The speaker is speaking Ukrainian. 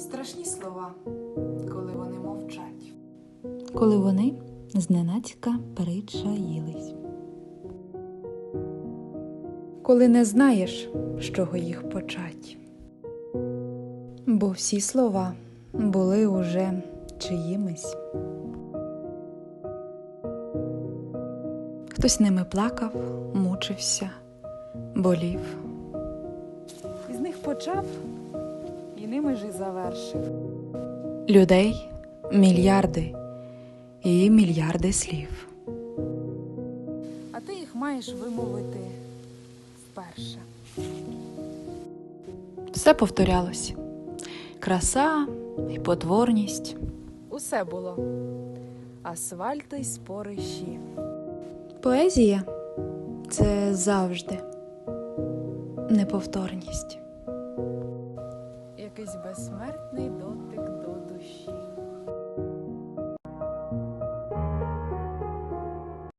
Страшні слова, коли вони мовчать. коли вони зненацька перечаїлись. Коли не знаєш, з чого їх почать. Бо всі слова були уже чиїмись. Хтось ними плакав, мучився, болів. Із них почав і ними ж і завершив. Людей мільярди і мільярди слів. А ти їх маєш вимовити вперше. Все повторялось: краса і потворність. Усе було. Асфальт і спорищі. Поезія це завжди неповторність якийсь безсмертний дотик до душі.